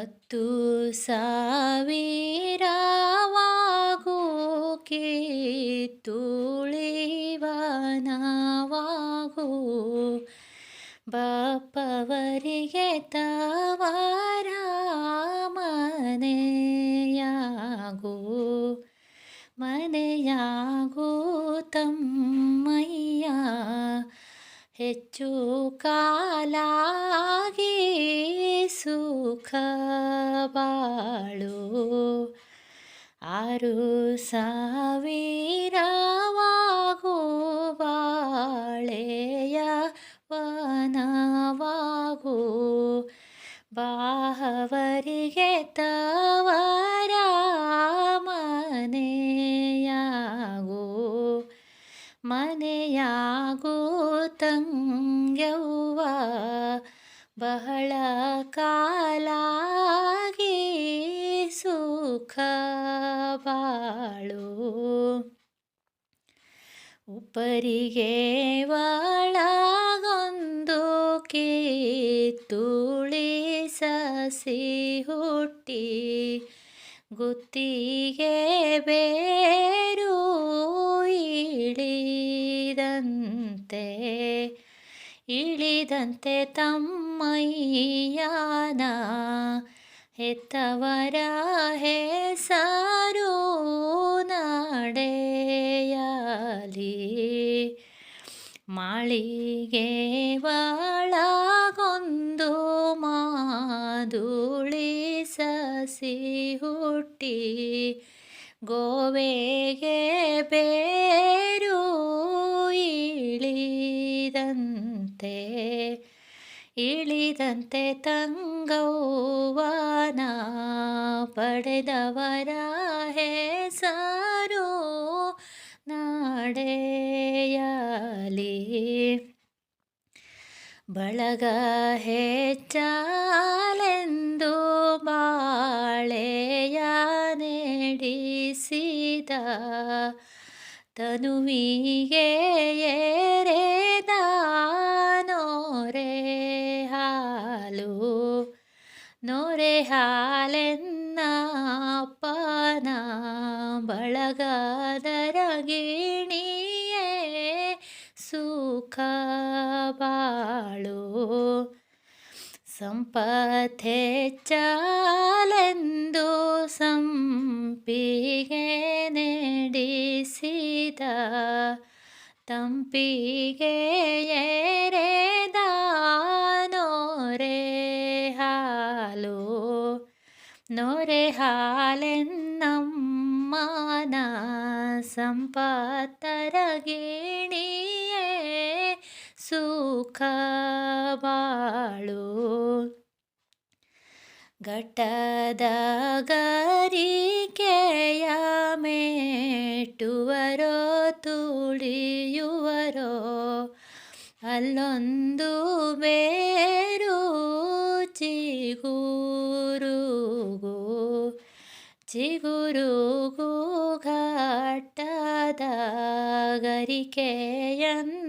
ಹತ್ತು ಸಾವಿರವಾಗೋಕೆ ತುಳಿವನವಾಗೋ. ಬಾಪವರಿಗೆ ತವರ ಮನೆಯಾಗೋ ಮನೆಯಾಗೋ ತಮ್ಮಯ್ಯ ಹೆಚ್ಚು ಕಾಲಾಗಿ ಸುಖ ಬಾಳು. ಆರು ಸಾವಿರವಾಗು ಬಾಳೆಯ ವನವಾಗು. ಬಾಹವರಿಗೆ ತವರ ಮನೆಯಾಗು. ಮನೆಯಾಗು ಬಹಳ ಕಾಲಾಗಿ ಸುಖ ಬಾಳು. ಉಪರಿಗೆ ಒಳಗೊಂದು ಕಿತ್ತುಳಿ ಸಸಿ ಹುಟ್ಟಿ ಗುತ್ತಿಗೆ ಬೇರು ಇಳಿದಂತೆ ಇಳಿದಂತೆ ತಮ್ಮಯ್ಯನ ಹೆತ್ತವರ ಹೆಸರು ನಡೆಯಲಿ. ಮಾಳಿಗೆ ಒಳಗೊಂದು ಮಾದುಳಿ ಸಸಿ ಹುಟ್ಟಿ ಗೋವೆಗೆ ಬೇರು ಇಳಿದಂತೆ ಇಳಿದಂತೆ ತಂಗವ್ವನ ಪಡೆದವರ ಹೆಸರು ನಾಡೆಯಲಿ. ಬಳಗ ಹೆಚ್ಚಲೆಂದು ಬಾಳೆಯ ನೆಡಿಸಿದ ತನುವಿಗೆ ಎರೆದ ನೋರೆ ಹಾಲು ನೋರೆ ಹಾಲೆನ್ನ ಅಪ್ಪನ ಬಳಗದರ ಗಿಣಿಯೇ ಸುಖ ಬಾಳು. ಸಂಪಥೆಚ್ಚಲೆಂದು ಸಂಪಿಗೆ ನೆಡಿಸಿದ ತಂಪಿಗೆ ಎರೆದ ನೋರೆ ಹಾಲು ನೋರೆ ಹಾಲೆನ್ನಮ್ಮನ ಸಂಪತ್ತರ ಗಿಣಿಯೇ ಸುಖ ಬಾಳು. ಘಟ್ಟದ ಗರಿಕೆಯ ಮೇಟುವರೋ ತುಳಿಯುವರೋ ಅಲ್ಲೊಂದು ಬೇರು ಚಿಗುರುಗು ಚಿಗುರುಗು ಘಟ್ಟದ ಗರಿಕೆಯಂದದ